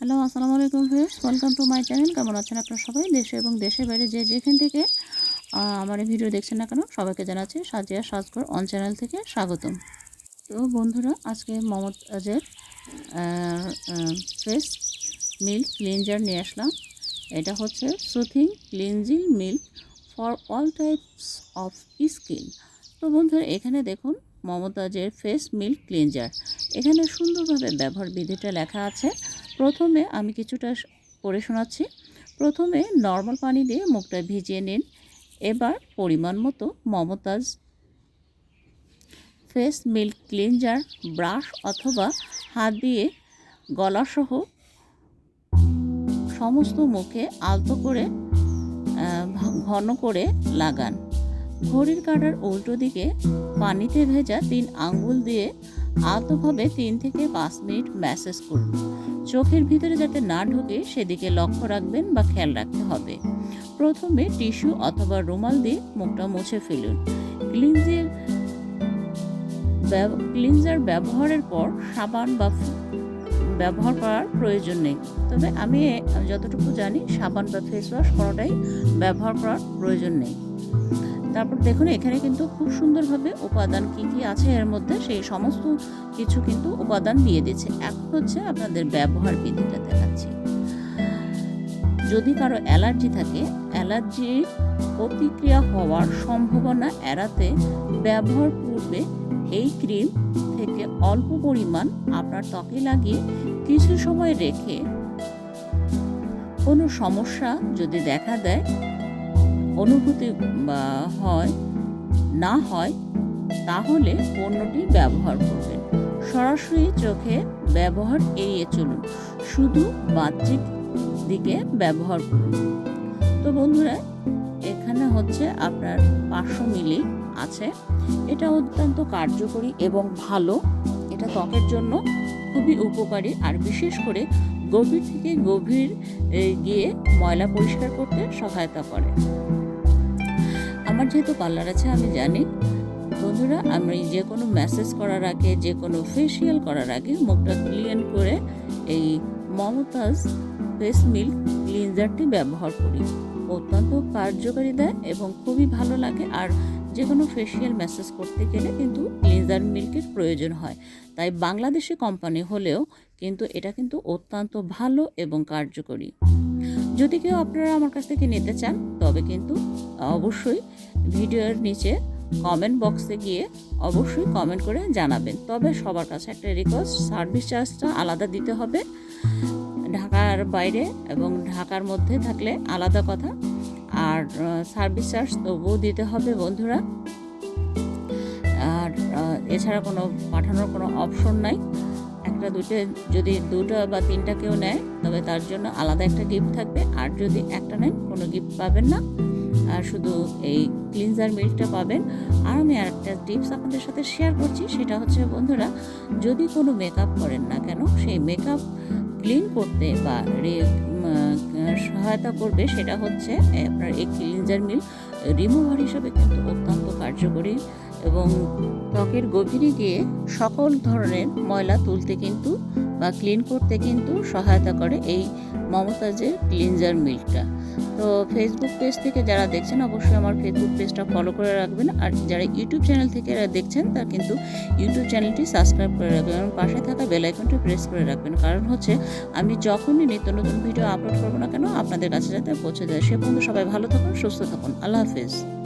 Hello, আসসালামু আলাইকুম friends welcome to my channel কেমন আছেন আপনারা সবাই? দেশে এবং দেশের বাইরে যে যেখান থেকে আমার এই ভিডিও দেখছেন না কেন, সবাইকে জানাচ্ছি সাজিয়া সাজকর অন চ্যানেল থেকে স্বাগতম। তো বন্ধুরা, আজকে মমতাজের ফেস মিল্ক ক্লিনজার নিয়ে আসলাম। এটা হচ্ছে soothing cleansing milk for all types of skin তো বন্ধুরা, এখানে দেখুন মমতাজের ফেস মিল্ক ক্লিনজার এখানে সুন্দরভাবে ব্যবহার বিধিটা লেখা আছে। প্রথমে আমি কিছুটা পড়ে শোনাচ্ছি। প্রথমে নর্মাল পানি দিয়ে মুখটা ভিজিয়ে নিন। এবার পরিমাণ মতো Mumtaz face milk cleanser brush অথবা হাত দিয়ে গলাসহ সমস্ত মুখে আলতো করে ঘন করে লাগান। ঘড়ির কাঁটার উল্টো দিকে পানিতে ভেজা তিন আঙ্গুল দিয়ে আলতোভাবে তিন থেকে পাঁচ মিনিট ম্যাসেজ করুন। চোখের ভিতরে যাতে না ঢোকে, সেদিকে লক্ষ্য রাখবেন বা খেয়াল রাখতে হবে। প্রথমে টিস্যু অথবা রুমাল দিয়ে মুখটা মুছে ফেলুন। ক্লিনজের ক্লিনজার ব্যবহারের পর সাবান বা ব্যবহার করার প্রয়োজন নেই। তবে আমি যতটুকু জানি, সাবান বা ফেস ওয়াশ কোনোটাই ব্যবহার করার প্রয়োজন নেই। তারপর দেখুন, এখানে কিন্তু খুব সুন্দরভাবে উপাদান কি কি আছে এর মধ্যে, সেই সমস্ত কিছু কিন্তু উপাদান দিয়ে দিচ্ছে। এখন হচ্ছে আপনাদের ব্যবহার বিধিটা দেখাচ্ছি। যদি কারও অ্যালার্জি থাকে, অ্যালার্জির প্রতিক্রিয়া হওয়ার সম্ভাবনা এড়াতে ব্যবহার পূর্বে এই ক্রিম থেকে অল্প পরিমাণ আপনার ত্বকে লাগিয়ে কিছু সময় রেখে কোনো সমস্যা যদি দেখা দেয় অনুভূতি হয়, না হয়, তাহলে পণ্যটি ব্যবহার করবেন সরাসরি চোখে ব্যবহার এড়িয়ে চলুন, শুধু বাহ্যিক দিকে ব্যবহার করুন। তো বন্ধুরা, এখানে হচ্ছে আপনার পাঁচশো মিলি আছে। এটা অত্যন্ত কার্যকরী এবং ভালো। এটা ত্বকের জন্য খুবই উপকারী। আর বিশেষ করে গভীর থেকে গভীর গিয়ে ময়লা পরিষ্কার করতে সহায়তা করে। আমার যেহেতু পার্লার আছে, আমি জানি। বন্ধুরা আমি যে কোনো ম্যাসেজ করার আগে, যে কোনো ফেসিয়াল করার আগে মুখটা ক্লিন করে এই মমতাজ ফেস মিল্ক ক্লিনজারটি ব্যবহার করি। অত্যন্ত কার্যকারী দেয় এবং খুবই ভালো লাগে। আর যে কোনো ফেসিয়াল ম্যাসেজ করতে গেলে কিন্তু ক্লিনজার মিল্কের প্রয়োজন হয়। তাই বাংলাদেশি কোম্পানি হলেও কিন্তু এটা কিন্তু অত্যন্ত ভালো এবং কার্যকরী। যদি কেউ আপনারা আমার কাছ থেকে নিতে চান, তবে কিন্তু অবশ্যই ভিডিওর নিচে কমেন্ট বক্সে গিয়ে অবশ্যই কমেন্ট করে জানাবেন। তবে সবার কাছে একটা রিকোয়েস্ট সার্ভিস চার্জটা আলাদা দিতে হবে। ঢাকার বাইরে এবং ঢাকার মধ্যে থাকলে আলাদা কথা। আর সার্ভিস চার্জ তবুও দিতে হবে বন্ধুরা। আর এছাড়া কোনো, পাঠানোর কোনো অপশন নাই। একটা দুটো যদি দুটো বা তিনটা কেউ নেয়, তবে তার জন্য আলাদা একটা গিফট থাকবে। যদি একটা নেন, কোনো গিফট পাবেন না। আর শুধু এই ক্লিনজার মিল্কটা পাবেন। আর আমি আর একটা টিপস আপনাদের সাথে শেয়ার করছি, সেটা হচ্ছে বন্ধুরা, যদি কোনো মেকআপ করেন না কেন, সেই মেকআপ ক্লিন করতে বা সহায়তা করবে, সেটা হচ্ছে, আপনার এই ক্লিনজার মিল্ক রিমুভার হিসাবে কিন্তু অত্যন্ত কার্যকরী। এবং ত্বকের গভীরে গিয়ে সকল ধরনের ময়লা তুলতে কিন্তু বা ক্লিন করতে কিন্তু সহায়তা করে এই মমতাজের ক্লিনজার মিল্কটা তো ফেসবুক পেজ থেকে যারা দেখছেন, অবশ্যই আমার ফেসবুক পেজটা ফলো করে রাখবেন। আর যারা ইউটিউব চ্যানেল থেকে দেখছেন, তারা কিন্তু ইউটিউব চ্যানেলটি সাবস্ক্রাইব করে রাখবেন এবং পাশে থাকা বেল আইকনটি প্রেস করে রাখবেন। কারণ হচ্ছে, আমি যখনই নিত্য নতুন ভিডিও আপলোড করব না কেন, আপনাদের কাছে যাতে পৌঁছে যায়। সে পর্যন্ত সবাই ভালো থাকুন, সুস্থ থাকুন। আল্লাহ হাফিজ।